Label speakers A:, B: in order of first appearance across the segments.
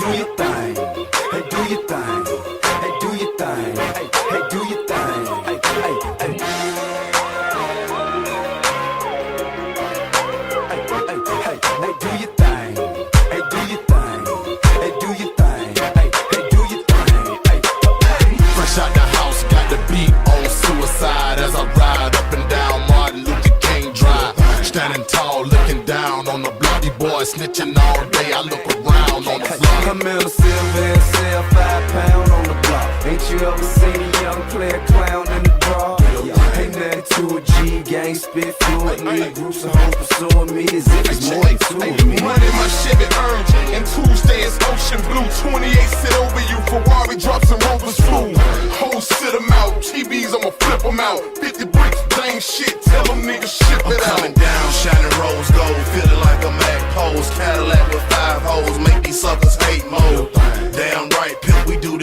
A: do your thing. Hey, do your thing. Hey, do your thing. Hey, hey, do your thing. Hey, hey, hey. Hey, hey, hey, hey, do your thing. Hey, do your thing. Hey, do your thing. Hey, hey, do your thing. Hey, hey.
B: Fresh out the house, got the beat on suicide as I ride up and down Martin Luther King Drive. Standing tall, bloody snitching all day. I look around on the block.
A: I'm in a silver and sell five pound on the block. Ain't you ever seen a young player clown in the draw? Ain't nothing to a G gang spit fluently. Groups of hoes pursuing me as if it's more than two of me.
B: Money my Chevy earned, and Tuesday is ocean blue. 28 sit over you, Ferrari drops and Rovers flew. Hoes sit 'em out, TVs I'ma flip them out. 50 bricks, dang shit, tell them niggas ship it out.
C: Coming down, shining rose gold, feeling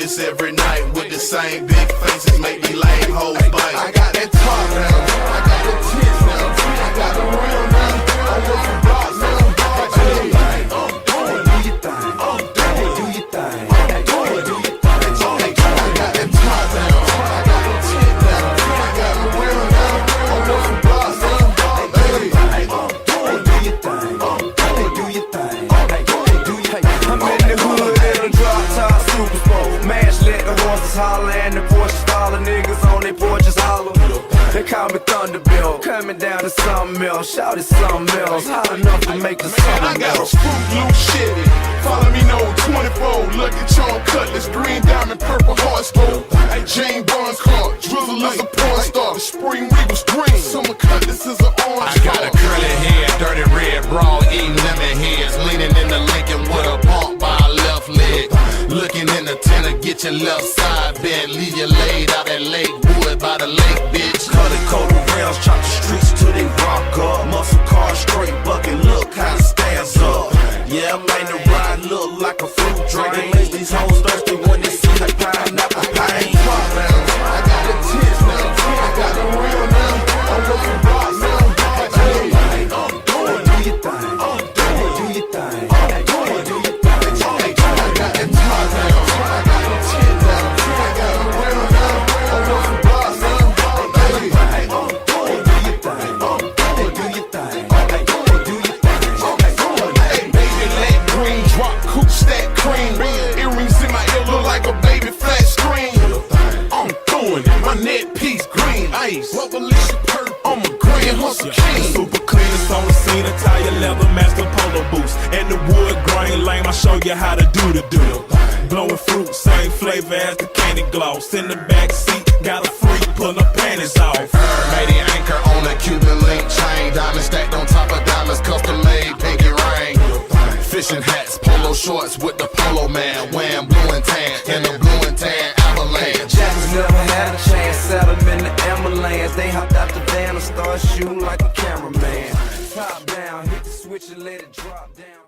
C: every night with the same big faces, make these lame hoes bite.
B: I got that
A: horses holler and the Porsches follow niggas on their porches holler. They call me Thunderbill, coming down to something else. Shout it something else, hot enough to make the
B: I got a
A: melt.
B: fruit loose Chevy. Follow me no 24. Lucky Charm Cutlass, green diamond, purple heart stroke. Hey, Jane Barnes car, Drizzle is a porn star. The spring Regal's green, summer Cutlass is an orange
C: I got a
B: car.
C: curly head, dirty red bra, eating lemon heads, leaning in the Lincoln with a pump by left leg. Looking in the tenor, get your left side bent, leave you laid out at Lake Wood by the lake, bitch.
D: Cut Color coded rounds, chop the streets till they rock up. Muscle car straight bucket, look how it stands up. Yeah, I made the ride look like a fruit drink. It makes these hoes
E: cleanest on the scene, Italian leather master polo boots. And the wood grain lame, I show you how to do the do. Blowing fruit, same flavor as the candy gloss. In the back seat, got a freak, pull her panties off.
B: Made the anchor on a Cuban link chain. Diamond stacked on top of diamonds, custom made pinky ring. Fishing hats, polo shorts with the polo man. Wearing blue and tan, in the blue and tan avalanche.
A: Jackson never had a chance, sat him in the ambulance. They hopped out the van and started shooting like a cameraman. Switch and let it drop down.